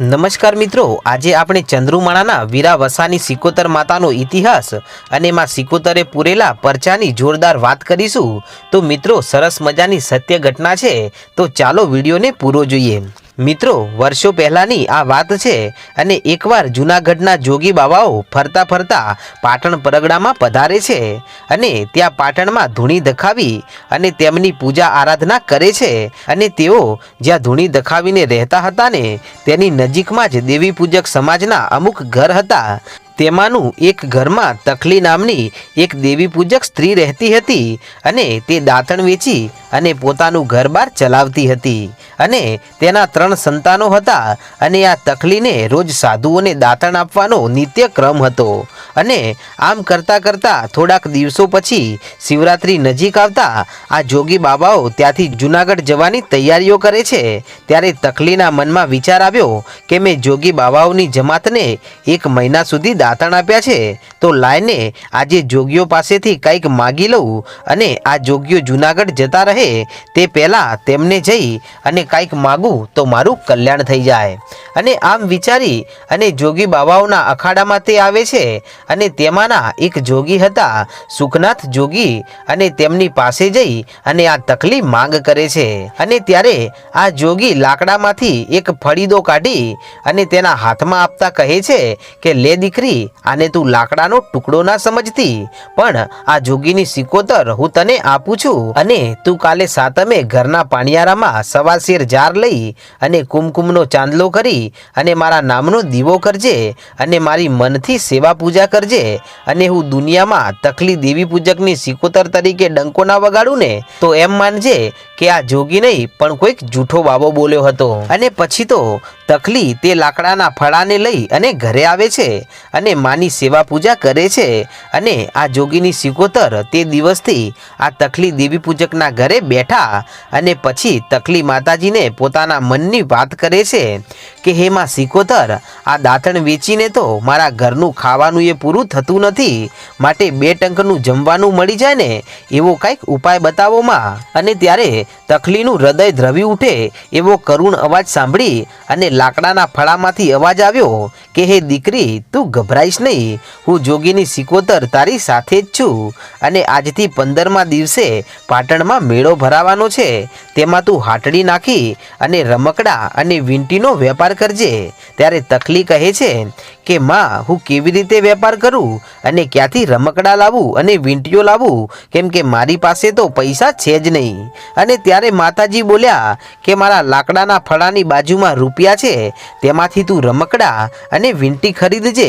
નમસ્કાર મિત્રો, આજે આપણે ચંદ્રુમાળાના વીરા વસાની સિકોતર માતાનો ઇતિહાસ અને એમાં સિકોતરે પૂરેલા પરચાની જોરદાર વાત કરીશું. તો મિત્રો, સરસ મજાની સત્ય ઘટના છે. તો ચાલો વિડીયોને પૂરો જોઈએ. મિત્રો, વર્ષો પહેલાંની આ વાત છે અને એકવાર જૂનાગઢના જોગી બાવાઓ ફરતા ફરતા પાટણ પરગડામાં પધારે છે અને ત્યાં પાટણમાં ધૂણી દખાવી અને તેમની પૂજા આરાધના કરે છે અને તેઓ જ્યાં ધૂણી દખાવીને રહેતા હતા ને તેની નજીકમાં જ દેવી પૂજક સમાજના અમુક ઘર હતા. તેમાંનું એક ઘરમાં તખલી નામની એક દેવી પૂજક સ્ત્રી રહેતી હતી અને તે દાંતણ વેચી અને પોતાનું ઘર-બાર ચલાવતી હતી. અને તેના ત્રણ સંતાનો હતા અને આ તકલીને રોજ સાધુઓને દાંતણ આપવાનો નિત્ય ક્રમ હતો. અને આમ કરતાં કરતાં થોડાક દિવસો પછી શિવરાત્રિ નજીક આવતા આ જોગી બાબાઓ ત્યાંથી જુનાગઢ જવાની તૈયારીઓ કરે છે. ત્યારે તકલીના મનમાં વિચાર આવ્યો કે મેં જોગી બાબાઓની જમાતને એક મહિના સુધી દાંતણ આપ્યા છે, તો લાઈને આજે જોગીઓ પાસેથી કંઈક માગી લઉં અને આ જોગીઓ જુનાગઢ જતા રહે તે પહેલાં તેમને જઈ અને કાંઈક માગું તો મારું કલ્યાણ થઈ જાય. અને આમ વિચારી અને જોગી બાબાઓના અખાડામાં તે આવે છે અને તેમાંના એક જોગી હતા, સુખનાથ જોગી અને તેમની પાસે જઈ અને આ તકલી માંગ કરે છે. અને ત્યારે આ જોગી લાકડામાંથી એક ફળીદો કાઢી અને તેના હાથમાં આપતા કહે છે કે, લે દીકરી, આને તું લાકડાનો ટુકડો ના સમજતી, પણ આ જોગીની સિકોતર હું તને આપું છું અને તું કાલે સાતમે ઘરના પાણિયારામાં સવા શેર જાર લઈ અને કુમકુમનો ચાંદલો કરી અને મારા નામનો દીવો કરજે અને મારી મનથી સેવા પૂજા કરજે અને હું દુનિયામાં તકલી દેવી પૂજકની સિકોતર તરીકે ડંકો ના વગાડું ને, તો એમ માનજે કે આ જોગી નહીં, પણ કોઈક જૂઠો બાબો બોલ્યો હતો. અને પછી તો તકલી તે લાકડાના ફળાને લઈ અને ઘરે આવે છે અને માની સેવા પૂજા કરે છે અને આ જોગીની સિકોતર તે દિવસથી આ તકલી દેવી પૂજકના ઘરે બેઠા અને પછી તકલી માતાજીને પોતાના મનની વાત કરે છે કે, હે માં સિકોતર, આ દાંતણ વેચીને તો મારા ઘરનું ખાવાનું એ પૂરું થતું નથી, માટે બે ટંકનું જમવાનું મળી જાય ને, એવો કંઈક ઉપાય બતાવો માં. અને ત્યારે તકલીનું હૃદય દ્રવી ઉઠે એવો કરુણ અવાજ સાંભળી અને લાકડાના ફળામાંથી અવાજ આવ્યો કે, હે દીકરી, તું ગભરાઈશ નહીં. હું જોગીની સિકોતર તારી સાથે જ છું અને આજથી પંદરમા દિવસે પાટણમાં મેળો ભરાવાનો છે. તેમાં તું હાટડી નાખી અને રમકડા અને વીંટીનો વેપાર કરજે. ત્યારે તકલી કહે છે કે માં, હું કેવી રીતે વેપાર કરું અને ક્યાંથી રમકડા લાવું અને વીંટીઓ લાવું? કેમ કે મારી પાસે તો પૈસા છે જ નહીં. અને ત્યારે માતાજી બોલ્યા કે મારા લાકડાના ફળાની બાજુમાં રૂપિયા છે, તેમાંથી તું રમકડા અને વીંટી ખરીદજે.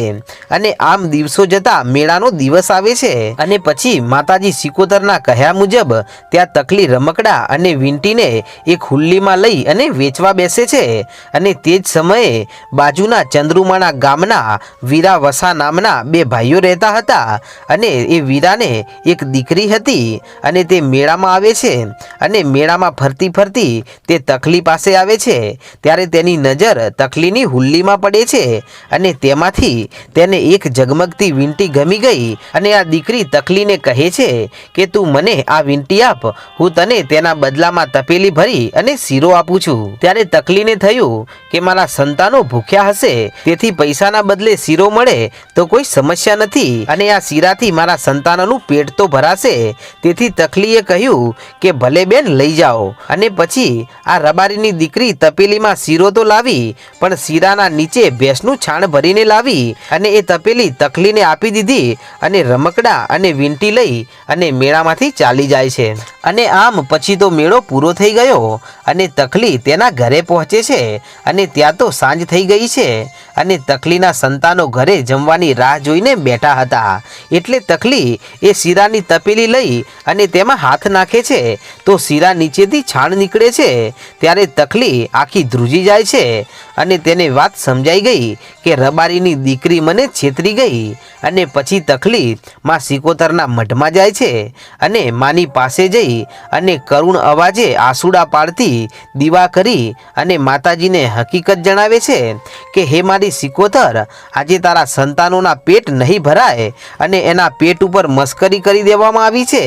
અને આમ દિવસો જતા મેળાનો દિવસ આવે છે. અને પછી માતાજી સિકોતરના કહ્યા મુજબ ત્યાં તકલી રમકડા અને વીંટીને એક હુલ્લીમાં લઈ અને વેચવા બેસે છે. અને તે જ સમયે બાજુના ચંદ્રુમાના ગામના વીરા વસા નામના બે ભાઈઓ રહેતા હતા. અને એ વીરાને એક દીકરી હતી અને તે મેળામાં આવે છે. અને મેળામાં ફરતી ફરતી તે તકલી પાસે આવે છે. ત્યારે તેની નજર તકલીની હુલ્લીમાં પડે છે અને તેમાંથી તેને એક ઝગમગતી વીંટી ગમી ગઈ અને આ દીકરી તકલીને કહે છે કે, તું મને આ વીંટી આપ. હું તને તેના બદલામાં તપેલી ભરી અને શીરો આપું છું. ત્યારે તકલીને થયું કે, મારા સંતાનો ભૂખ્યા હશે. તેથી પૈસાના બદલે શીરો મળે તો કોઈ સમસ્યા નથી. અને આ શીરાથી મારા સંતાનોનું પેટ તો ભરાશે. તેથી તકલીએ કહ્યું કે ભલે બેન લઈ જાઓ. અને પછી આ રબારીની દીકરી તપેલીમાં શીરો તો લાવી, પણ શીરાના નીચે ભેંસનું છાણ ભરીને લાવી અને એ તપેલી તકલીને આપી દીધી અને રમકડા અને વીંટી લઈ અને મેળામાંથી ચાલી જાય છે. અને આમ પછી તો મેળો પૂરો થઈ ગયો અને તકલી તેના ઘરે પહોંચે છે અને ત્યાં તો સાંજ થઈ ગઈ છે અને તકલીના સંતાનો ઘરે જમવાની રાહ જોઈને બેઠા હતા. એટલે તકલી એ શીરાની તપેલી લઈ અને તેમાં હાથ નાખે છે. તો શીરા નીચેથી છાણ નીકળે છે. ત્યારે તકલી આખી ધ્રુજી જાય છે. અને તેને વાત સમજાઈ ગઈ કે રબારીની દીકરી મને છેતરી ગઈ અને પછી તકલી માં સિકોતરના મઢમાં જાય છે અને માની પાસે જઈ અને કરુણ અવાજે આસુડા પાડતી દીવા કરી અને માતાજીને હકીકત જણાવે છે કે, હે મારી સિકોતર, આજે તારા સંતાનોના પેટ નહીં ભરાય અને એના પેટ ઉપર મસ્કરી કરી દેવામાં આવી છે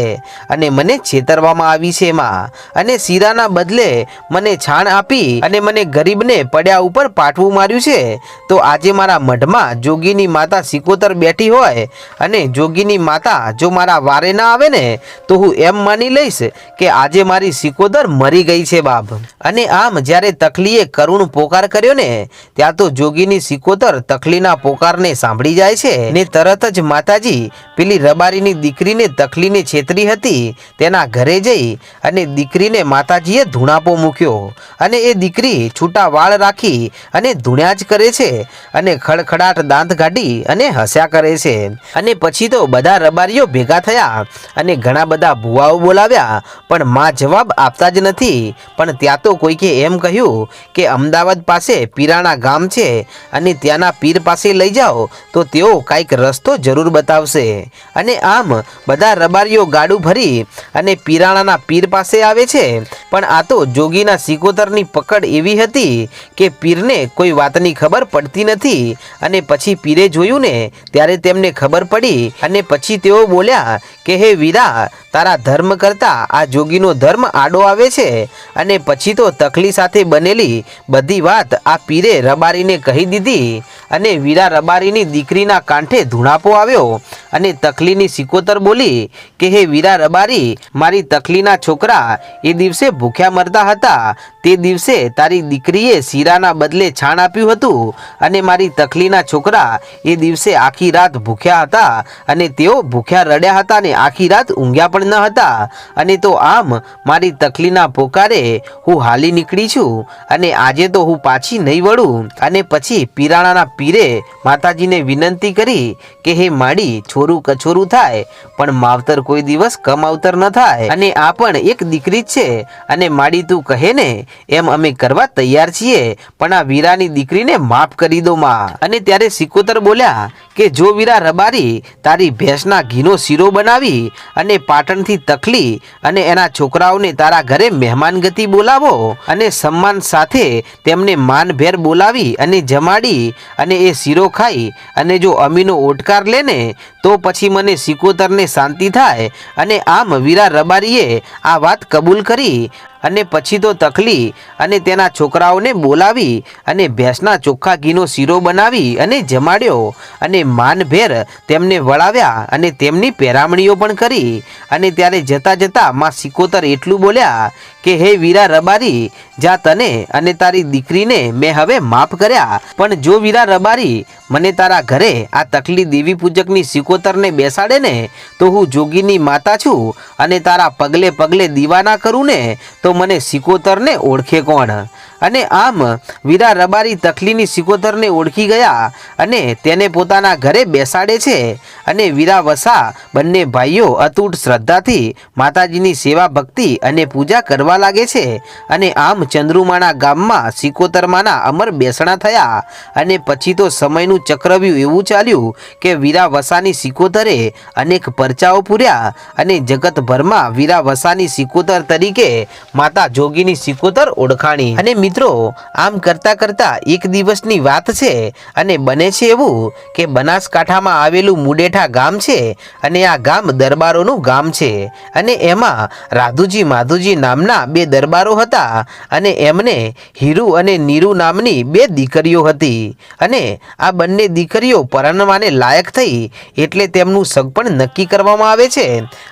અને મને છેતરવામાં આવી છે એમાં અને શીરાના બદલે મને છાણ આપી અને મને ગરીબને પડ્યા ઉપર પાટવું માર્યું છે, તો આજે મારા મઢમાં જોગીની માતા સિકોતર બેઠી હોય અને જોગીની માતા જો મારા વારે ના આવે ને, તો હું એમ માની લઈશ કે આજે મારી સિકોતર મરી ગઈ છે બાપ. અને આમ જ્યારે તકલીએ કરુણ પોકાર કર્યો ને, ત્યાં તો જોગીની સિકોતર તકલીના પોકારને સાંભળી જાય છે. ને તરત જ માતાજી પેલી રબારીની દીકરીને તકલીને છેતરી હતી, તેના ઘરે જઈ અને દીકરીને માતાજીએ ધૂણાપો મૂક્યો. અને એ દીકરી છૂટા વાળ રાખી અને ધૂણ્યા જ કરે છે અને ખડખડાટ દાંત કાઢી અને હસ્યા કરે છે. અને પછી તો બધા રબારીઓ ભેગા થયા અને ઘણા બધા ભુવાઓ બોલાવ્યા, પણ માં જવાબ આપતા જ નથી. પણ ત્યાં તો કોઈકે એમ કહ્યું કે અમદાવાદ પાસે પીરાણા ગામ છે અને ત્યાંના પીર પાસે લઈ જાઓ, તો તેઓ કાંઈક રસ્તો જરૂર બતાવશે. અને આમ બધા રબારીઓ ગાડું ભરી અને પીરાણાના પીર પાસે આવે છે. પણ આ તો જોગીના સિકોતરની પકડ એવી હતી કે પીરને કોઈ વાતની ખબર પડતી નથી અને પછી પીરે જોયું ને ત્યારે તેમને ખબર પડી અને પછી તેઓ બોલ્યા કે, હે વીરા, તારા ધર્મ કરતાં આ જોગીનો ધર્મ આડો આવે છે અને પછી તો તકલી સાથે બનેલી બધી વાત આ પીરે રબારીને કહી દીધી અને વીરા રબારીની દીકરીના કાંઠે ધૂણાપો આવ્યો અને તકલીની સિકોતર બોલી કે, હે વીરા રબારી, મારી તકલીના છોકરા એ દિવસે ભૂખ્યા મરતા હતા તે દિવસે તારી દીકરીએ શીરાના બદલે છાણ આપ્યું હતું અને મારી તકલીના છોકરા એ દિવસે આખી રાત ભૂખ્યા હતા અને તેઓ ભૂખ્યા રડ્યા હતા ને આખી રાત ઊંઘ્યા પણ ન હતા. અને તો આમ મારી તકલીના પોકારે હું હાલી નીકળી છું અને આજે તો હું પાછી નહીં વળું. અને પછી પીરાણાના પીરે માતાજીને વિનંતી કરી કે, હે માડી, છોરું કછોરું થાય, પણ માવતર કોઈ દિવસ કમાવતર ન થાય. અને આ પણ એક દીકરી જ છે. અને માડી તું કહે ને એમ અમે કરવા તૈયાર છીએ, પણ આ વીરાની દીકરીને માફ કરી દો માં. અને ત્યારે સિકોતર બોલ્યા કે જો વીરા રબારી, તારી ભેંસના ઘીનો શીરો બનાવી અને પાટણથી તકલી અને એના છોકરાઓને તારા ઘરે મહેમાનગતિ બોલાવો અને સન્માન સાથે તેમને માનભેર બોલાવી અને જમાડી અને એ શીરો ખાઈ અને જો અમીનો ઓટકાર લેને, તો પછી મને સિકોતરને શાંતિ થાય અને આમ વીરા રબારીએ આ વાત કબૂલ કરી અને પછી તો તકલી અને તેના છોકરાઓને બોલાવી અને ભેંસના ચોખ્ખા ઘીનો શીરો બનાવી અને જમાડ્યો અને માનભેર તેમને વળાવ્યા અને તેમની પેરામણીઓ પણ કરી. અને ત્યારે જતા જતા માં સિકોતર એટલું બોલ્યા કે, હે વીરા રબારી, જા તને અને તારી દીકરીને મેં હવે માફ કર્યા. પણ જો વીરા રબારી, મને તારા ઘરે આ તકલી દેવી પૂજકની સિકોતરને બેસાડે ને, તો હું જોગીની માતા છું અને તારા પગલે પગલે દીવાના કરું ને તો મને સિકોતરને ઓળખે કોણ? અને આમ વીરા રબારી તકલીની સિકોતરને ઓળખી ગયા અને તેને પોતાના ઘરે બેસાડે છે અને વીરા વસા બંને ભાઈઓ અતૂટ શ્રદ્ધાથી માતાજીની સેવા ભક્તિ અને પૂજા કરવા લાગે છે અને આમ ચંદ્રુમાના ગામમાં સિકોતરમાના અમર બેસણા થયા અને પછી તો સમયનું ચક્રવ્યૂહ એવું ચાલ્યું કે વીરા વસાની સિકોતરે અનેક પરચાઓ પૂર્યા અને જગતભરમાં વીરા વસાની સિકોતર તરીકે માતા જોગીની સિકોતર ઓળખાણી અને મિત્રો, આમ કરતા કરતા એક દિવસની વાત છે અને બને છે એવું કે બનાસકાંઠામાં આવેલું મુડેઠા ગામ છે અને આ ગામ દરબારોનું ગામ છે. અને એમાં રાધુજી માધુજી નામના બે દરબારો હતા અને એમને હીરુ અને નીરુ નામની બે દીકરીઓ હતી. અને આ બંને દીકરીઓ પરણવાને લાયક થઈ એટલે તેમનું સગપણ નક્કી કરવામાં આવે છે.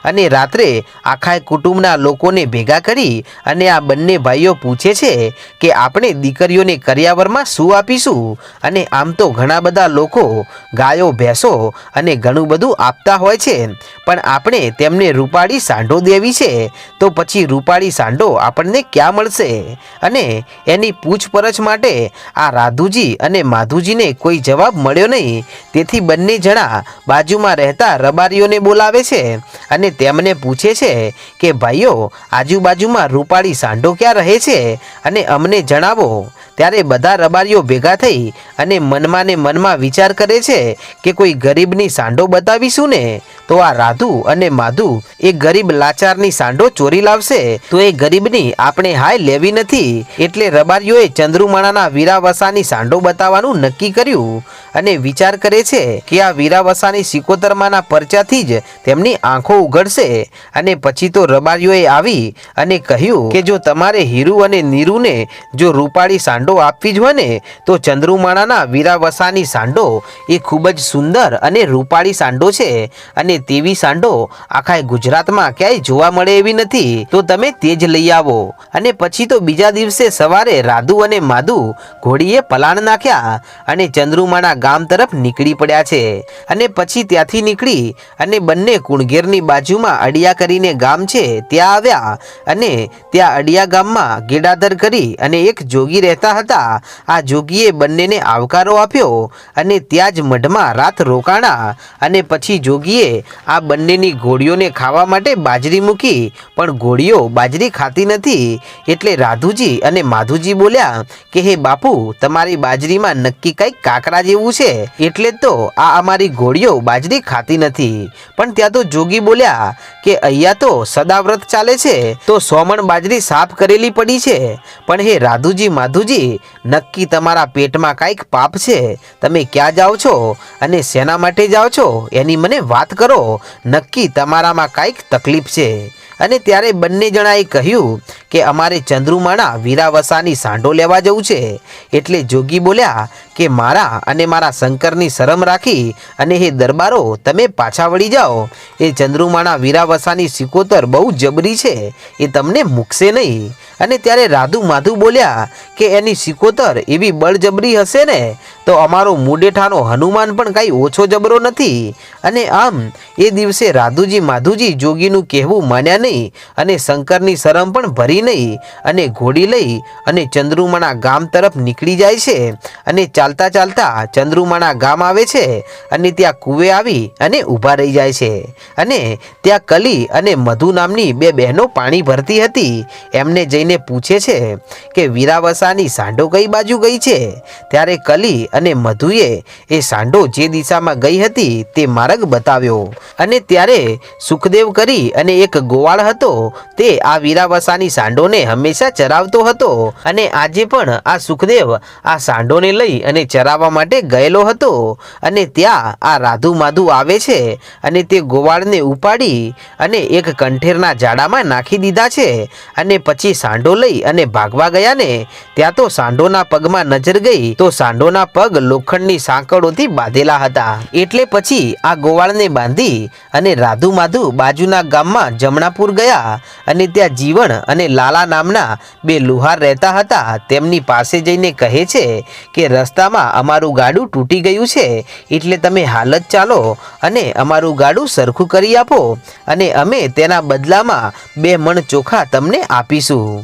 અને રાત્રે આખા કુટુંબના લોકોને ભેગા કરી અને આ બંને ભાઈઓ પૂછે છે કે આપણે દીકરીઓને કરિયાવરમાં શું આપીશું? અને આમ તો ઘણા બધા લોકો ગાયો, ભેંસો અને ઘણું બધું આપતા હોય છે. પણ આપણે તેમને રૂપાળી સાંઢો દેવી છે. તો પછી રૂપાળી સાંઢો આપણને ક્યાં મળશે? અને એની પૂછપરછ માટે આ રાધુજી અને માધુજીને કોઈ જવાબ મળ્યો નહીં. તેથી બંને જણા બાજુમાં રહેતા રબારીઓને બોલાવે છે અને તેમને પૂછે છે કે, ભાઈઓ, આજુબાજુમાં રૂપાળી સાંઢો ક્યાં રહે છે? અને અમને અમને જણાવો. ત્યારે બધા રબારીઓ ભેગા થઈ અને મનમાં ને મનમાં વિચાર કરે છે કે કોઈ ગરીબની સાંડો બતાવીશું ને? તો આ રાધુ અને માધુ એ ગરીબ લાચારની સાંડો ચોરી લાવશે? તો એ ગરીબની આપણે હાય લેવી નથી. એટલે રબારીઓએ ચંદ્રુમાણાના વીરાવસાની સાંડો બતાવવાનું નક્કી કર્યું અને વિચાર કરે છે કે આ વીરાવસાની સિકોતરમાના પરચાથી જ તેમની આંખો ઉઘડશે. અને પછી તો રબારીઓએ આવી અને કહ્યું કે જો તમારે હીરુ અને નીરુને જો રૂપાળી સાંડો આપવી જ હોય ને, તો ચંદ્રુમાણાના વીરાવસાની સાંડો એ ખૂબ જ સુંદર અને રૂપાળી સાંડો છે. અને તેવી સાંડો આખા ગુજરાતમાં ક્યાંય જોવા મળે એવી નથી. તો તમે તે જ લઈ આવો. અને પછી તો બીજા દિવસે સવારે રાધુ અને માધુ ઘોડીએ પલાણ નાખ્યા અને ચંદ્રુમાના ગામ તરફ નીકળી પડ્યા છે. અને પછી ત્યાંથી નીકળી અને બંને કુણગેરની બાજુમાં અડિયા કરીને ગામ છે ત્યાં આવ્યા અને ત્યાં અડિયા ગામમાં ગેડાદર કરી અને એક જોગી રહેતા હતા. આ જોગીએ બંનેને આવકારો આપ્યો અને ત્યાં જ મઢમાં રાત રોકાણા અને પછી જોગીએ આ બંનેની ઘોડીઓને ખાવા માટે બાજરી મૂકી, પણ ઘોડીઓ બાજરી ખાતી નથી. એટલે રાધુજી અને માધુજી બોલ્યા કે, હે બાપુ, તમારી બાજરીમાં નક્કી કંઈક કાકરા જેવું છે. એટલે તો આ અમારી ઘોડીઓ બાજરી ખાતી નથી. પણ ત્યાં તો જોગી બોલ્યા કે, અહીંયા તો સદાવ્રત ચાલે છે. તો સોમણ બાજરી સાફ કરેલી પડી છે. પણ હે રાધુજી, માધુજી, નક્કી તમારા પેટમાં કાંઈક પાપ છે. તમે ક્યાં જાઓ છો? અને શેના માટે જાઓ છો? એની મને વાત કરો. નક્કી તમારામાં કાંઈક તકલીફ છે. અને ત્યારે બંને જણાએ કહ્યું કે અમારે ચંદ્રુમાણા વીરાવસાની સાંઢો લેવા જવું છે. એટલે જોગી બોલ્યા કે મારા અને મારા શંકરની શરમ રાખી અને હે દરબારો, તમે પાછા વળી જાઓ. એ ચંદ્રુમાણા વીરાવસાની સિકોતર બહુ જબરી છે. એ તમને મૂકશે નહીં. અને ત્યારે રાધુ માધુ બોલ્યા કે એની સિકોતર એવી બળજબરી હશે ને, તો અમારો મુડેઠાનો હનુમાન પણ કાંઈ ઓછો જબરો નથી. અને આમ, એ દિવસે રાધુજી માધુજી જોગીનું કહેવું માન્યા નહીં અને શંકરની શરમ પણ ભરી નહીં અને ઘોડી લઈ અને ચંદ્રુમાના ગામ તરફ નીકળી જાય છે અને ચાલતા ચાલતા ચંદ્રુમાના ગામ આવે છે અને ત્યાં કૂવે આવી અને ઊભા રહી જાય છે. અને ત્યાં કલી અને મધુ નામની બે બહેનો પાણી ભરતી હતી. એમને જઈને પૂછે છે કે વીરાવસાની સાંડો કઈ બાજુ ગઈ છે? ત્યારે કલી અને મધુએ એ સાંડો જે દિશામાં ગઈ હતી તે માર્ગ બતાવ્યો. અને ત્યારે સુખદેવ કરી અને એક ગોવાળ હતો, તે આ વીરાવસાની સાંડોને હંમેશા ચરાવતો હતો અને આજે પણ આ સુખદેવ આ સાંડોને લઈ અને ચરાવવા માટે ગયેલો હતો. અને ત્યાં આ રાધુ માધુ આવે છે અને તે ગોવાળને ઉપાડી અને એક કંઠેરના જાડામાં નાખી દીધા છે અને પછી સાંડો લઈ અને ભાગવા ગયા ને ત્યાં તો સાંડોના પગમાં નજર ગઈ તો સાંડોના પગ લોખંડની સાંકળોથી બાંધેલા હતા. એટલે પછી આ ગોવાળને બાંધી અને રાધુ માધુ બાજુના ગામમાં જમણાપુર ગયા અને ત્યાં જીવણ અને લાલા નામના બે લુહાર રહેતા હતા. તેમની પાસે જઈને કહે છે કે, રસ્તામાં અમારું ગાડું તૂટી ગયું છે, એટલે તમે હાલત ચાલો અને અમારું ગાડું સરખું કરી આપો અને અમે તેના બદલામાં બે મણ ચોખા તમને આપીશું.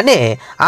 અને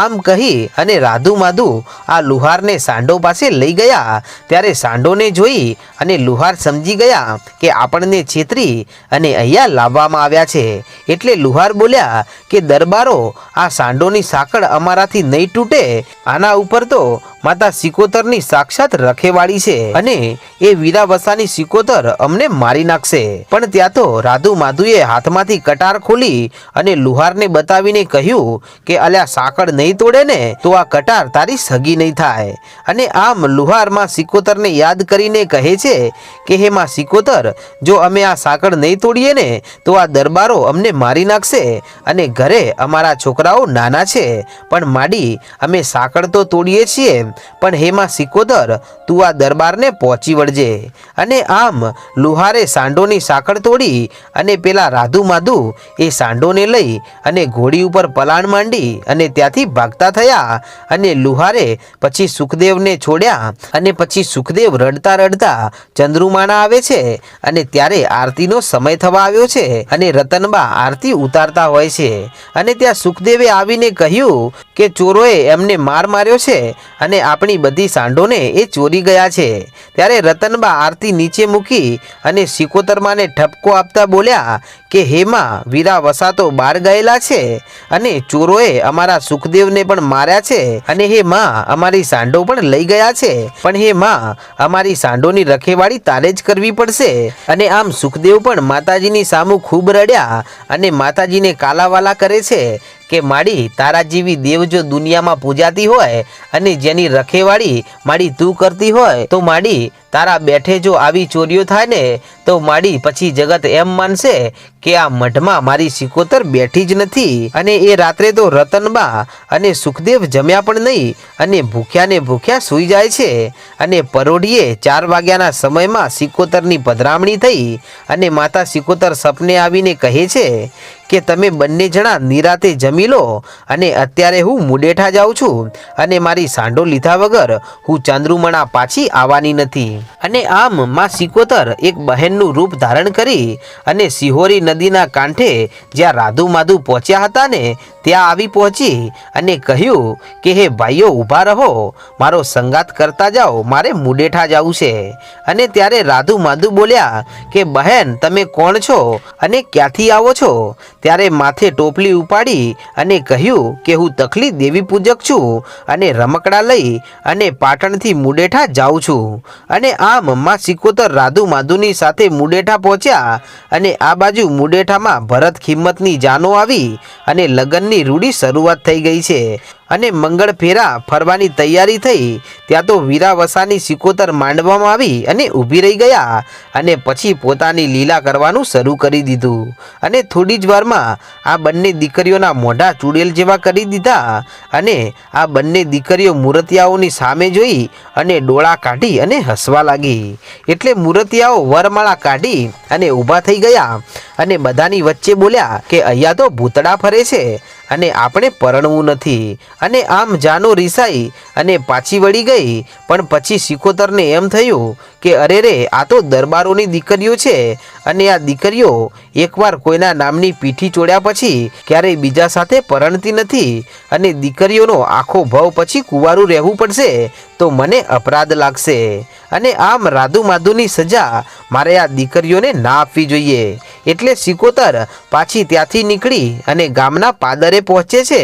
આમ કહી અને રાધુ માધુ આ લુહારને સાંડો પાસે લઈ ગયા. ત્યારે સાંડોને જોઈ અને લુહાર સમજી ગયા કે આપણને છેતરી અને અહીંયા લાવવામાં આવ્યા છે. એટલે લુહાર બોલ્યા કે, દરબારો, આ સાંડોની સાંકળ અમારાથી નહીં તૂટે. આના ઉપર તો માતા સિકોતરની સાક્ષાત રખેવાળી છે અને એ વીરાવસાની સિકોતર અમને મારી નાખશે. પણ ત્યાં તો રાધુ માધુએ હાથમાંથી કટાર ખોલી અને લુહારને બતાવીને કહ્યું કે, અલ્યા સાંકળ નહીં તોડે ને, તો આ કટાર તારી સગી નહીં થાય. અને આમ લુહારમાં સિકોતરને યાદ કરીને કહે છે કે, હે માં સિકોતર, જો અમે આ સાંકળ નહીં તોડીએ ને, તો આ દરબારો અમને મારી નાખશે અને ઘરે અમારા છોકરાઓ નાના છે. પણ માડી, અમે સાંકળ તો તોડીએ છીએ, પણ હેમાં સિકોતર, તું આ દરબારને પહોંચી વળજે. અને આમ લુહારે સાંડોની સાંકળ તોડી અને પેલા રાધુ માધુ એ સાંડોને લઈ અને ઘોડી ઉપર પલાણ માંડી અને ત્યાંથી ભાગતા થયા અને લુહારે પછી સુખદેવને છોડ્યા અને પછી સુખદેવ રડતા રડતા ચંદ્રુમાના આવે છે અને ત્યારે આરતીનો સમય થવા આવ્યો છે અને રતનબા આરતી ઉતારતા હોય છે. અને ત્યાં સુખદેવે આવીને કહ્યું કે ચોરોએ એમને માર માર્યો છે અને આપણી બધી સાંઢોને એ ચોરી ગયા છે. ત્યારે રતનબા આરતી નીચે મૂકી અને સિકોતરમાને ઠપકો આપતા બોલ્યા કે હેમાં વીરા વસાતો બહાર ગયેલા છે. અને ચોરોએ અમારા સુખદેવને પણ માર્યા છે અને હે માં, અમારી સાંડો પણ લઈ ગયા છે. પણ હે માં, અમારી સાંડોની રખેવાળી તારે જ કરવી પડશે. અને આમ સુખદેવ પણ માતાજીની સામુ ખૂબ રડ્યા અને માતાજીને કાલાવાલા કરે છે. કે માડી તારા જેવી દેવ જો દુનિયામાં પૂજાતી હોય અને જેની રખેવાળી માડી તું કરતી હોય, તો માડી તારા બેઠે જો આવી ચોરીઓ થાય ને, તો માડી પછી જગત એમ માનશે કે આ મઢમાં મારી સિકોતર બેઠી જ નથી. અને એ રાત્રે તો રતનબા અને સુખદેવ જમ્યા પણ નહીં અને ભૂખ્યા ને ભૂખ્યા સૂઈ જાય છે. અને પરોઢીએ ચાર વાગ્યાના સમયમાં સિકોતરની પધરામણી થઈ અને માતા સિકોતર સપને આવીને કહે છે કે તમે બંને જણા નિરાતે જમી લો અને અત્યારે હું મુડેઠા જાઉં છું અને મારી સાંડો લીધા વગર હું ચાંદ્રુમણા પાછી આવવાની નથી. અને આમ માં સિકોતર એક બહેનનું રૂપ ધારણ કરી અને સિહોરી નદીના કાંઠે જ્યાં રાધુ માધુ પહોંચ્યા હતા ને ત્યાં આવી પહોંચી અને કહ્યું કે, હે ભાઈઓ, ઊભા રહો. મારો સંગાત કરતા જાઓ. મારે મુડેઠા જવું છે. અને ત્યારે રાધુ માધુ બોલ્યા કે, બહેન, તમે કોણ છો અને ક્યાંથી આવો છો? ત્યારે માથે ટોપલી ઉપાડી અને કહ્યું કે, હું તકલી દેવી પૂજક છું અને રમકડા લઈ અને પાટણથી મુડેઠા જાઉં છું. અને આમ માં સિકોતર રાધુ માધુની સાથે મુડેઠા પહોંચ્યા અને આ બાજુ મુડેઠામાં ભરત ખિંમતની જાનો આવી અને લગ્નની રૂડી શરૂઆત થઈ ગઈ છે. અને મંગળ ફેરા ફરવાની તૈયારી થઈ. ત્યાં તો વીરા વસાની સિકોતર માંડવામાં આવી અને ઊભી રહી ગયા અને પછી પોતાની લીલા કરવાનું શરૂ કરી દીધું. અને થોડી જ વારમાં આ બંને દીકરીઓના મોઢા ચૂડેલ જેવા કરી દીધા અને આ બંને દીકરીઓ મૂર્તિયાઓની સામે જોઈ અને ડોળા કાઢી અને હસવા લાગી. એટલે મૂર્તિયાઓ વરમાળા કાઢી અને ઊભા થઈ ગયા અને બધાની વચ્ચે બોલ્યા કે અહીંયા તો ભૂતડા ફરે છે અને આપણે પરણવું નથી. અને આમ જાનો રીસાઈ અને પાછી વળી ગઈ. પણ પછી સિકોતરને એમ થયું કે અરે રે આ તો દરબારોની દીકરીઓ છે. અને આ દીકરીઓ એકવાર કોઈના નામની પીઠી ચોડ્યા પછી ક્યારેય બીજા સાથે પરણતી નથી અને દીકરીઓનો આખો ભાવ પછી કુંવારું રહેવું પડશે તો મને અપરાધ લાગશે. અને આમ રાધુ માધુની સજા મારે આ દીકરીઓને ના આપવી જોઈએ. એટલે સિકોતર પાછી ત્યાંથી નીકળી અને ગામના પાદરે પહોંચે છે.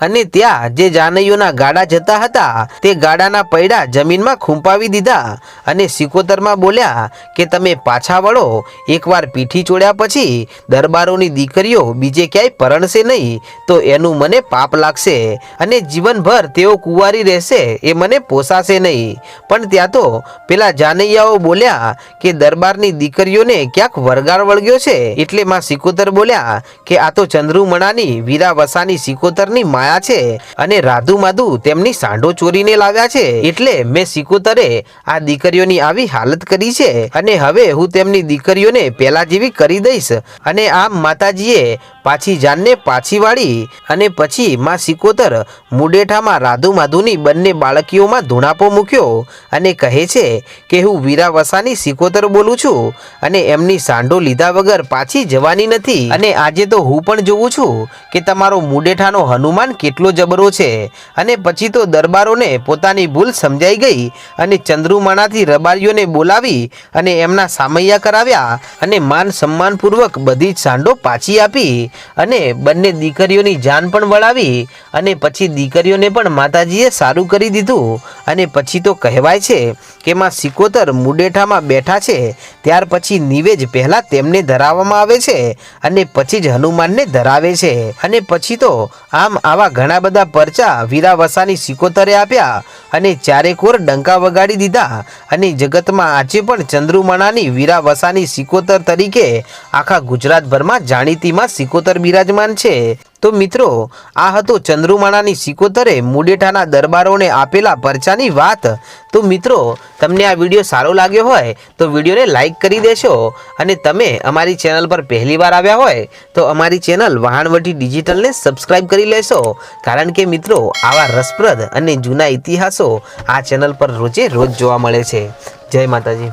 અને ત્યાં જે જાનૈયોના ગાડા જતા હતા તે ગાડાના પૈડા જમીનમાં ખૂંપાવી દીધા અને સિકોતરમાં બોલ્યા કે તમે પાછા વળો એકવાર પીઠી ચોડ્યા પછી દરબારોની દીકરીઓ બીજે ક્યાંય પરણશે નહીં, તો એનું મને પાપ લાગશે અને જીવનભર તેઓ કુંવારી રહેશે એ મને પોસાશે નહીં. પણ ત્યાં તો પેલા જાનૈયાઓ બોલ્યા કે દરબારની દીકરીઓને ક્યાંક વરગાર વળગ્યો છે. એટલે માં સિકોતર બોલ્યા કે આ તો ચંદ્રુમણાની, વીરાવસાની સિકોતરની માયા છે અને રાધુ માધુ તેમની સાંઢો ચોરીને લાવ્યા છે. એટલે મેં સિકોતરે આ દીકરીઓની આવી હાલત કરી છે અને હવે હું તેમની દીકરીઓને પેલા જેવી કરી દઈશ અને આમ માતાજીએ પાછી જાનને પાછી વાળી અને પછી માં સિકોતર મુડેઠામાં રાધુ માધુની બંને બાળકીઓમાં ધૂણાપો મૂક્યો અને કહે છે કે હું વીરા વસાની સિકોતર બોલું છું અને એમની સાંઢો લીધા વગર પાછી જવાની નથી. અને આજે તો હું પણ જોઉં છું કે તમારો મુડેઠાનો હનુમાન કેટલો જબરો છે. અને પછી તો દરબારોને પોતાની ભૂલ સમજાઈ ગઈ અને ચંદ્રુમાણાથી રબારીઓને બોલાવી અને એમના સામૈયા કરાવ્યા અને માન સન્માનપૂર્વક બધી સાંડો પાછી આપી અને બંને દીકરીઓની જાન પણ વળાવી અને પછી દીકરીઓને પણ માતાજીએ સારું કરી દીધું. અને પછી તો કહેવાય છે કે માં સિકોતર મુડેઠામાં બેઠા છે, ત્યાર પછી નિવેજ પહેલાં તેમને ધરાવવામાં આવે છે અને પછી જ હનુમાનને ધરાવે છે. અને પછી તો આમ આવા ઘણા બધા પરચા વીરા વસાની સિકોતરે આપ્યા અને ચારેકોર ડંકા વગાડી દીધા. અને જગતમાં આજે પણ ચંદ્રુમણાની વીરા વસાની સિકોતર તરીકે આખા ગુજરાતભરમાં જાણીતીમાં સિકોતર બિરાજમાન છે. તો મિત્રો, આ હતો ચંદ્રુમાણાની સિકોતરે મુડેઠાના દરબારોને આપેલા પરચાની વાત. તો મિત્રો, તમને આ વીડિયો સારો લાગ્યો હોય, તો વિડીયોને લાઇક કરી દેશો. અને તમે અમારી ચેનલ પર પહેલીવાર આવ્યા હોય, તો અમારી ચેનલ વહાણવટી ડિજિટલને સબસ્ક્રાઇબ કરી લેશો. કારણ કે મિત્રો, આવા રસપ્રદ અને જૂના ઇતિહાસો આ ચેનલ પર રોજે રોજ જોવા મળે છે. જય માતાજી.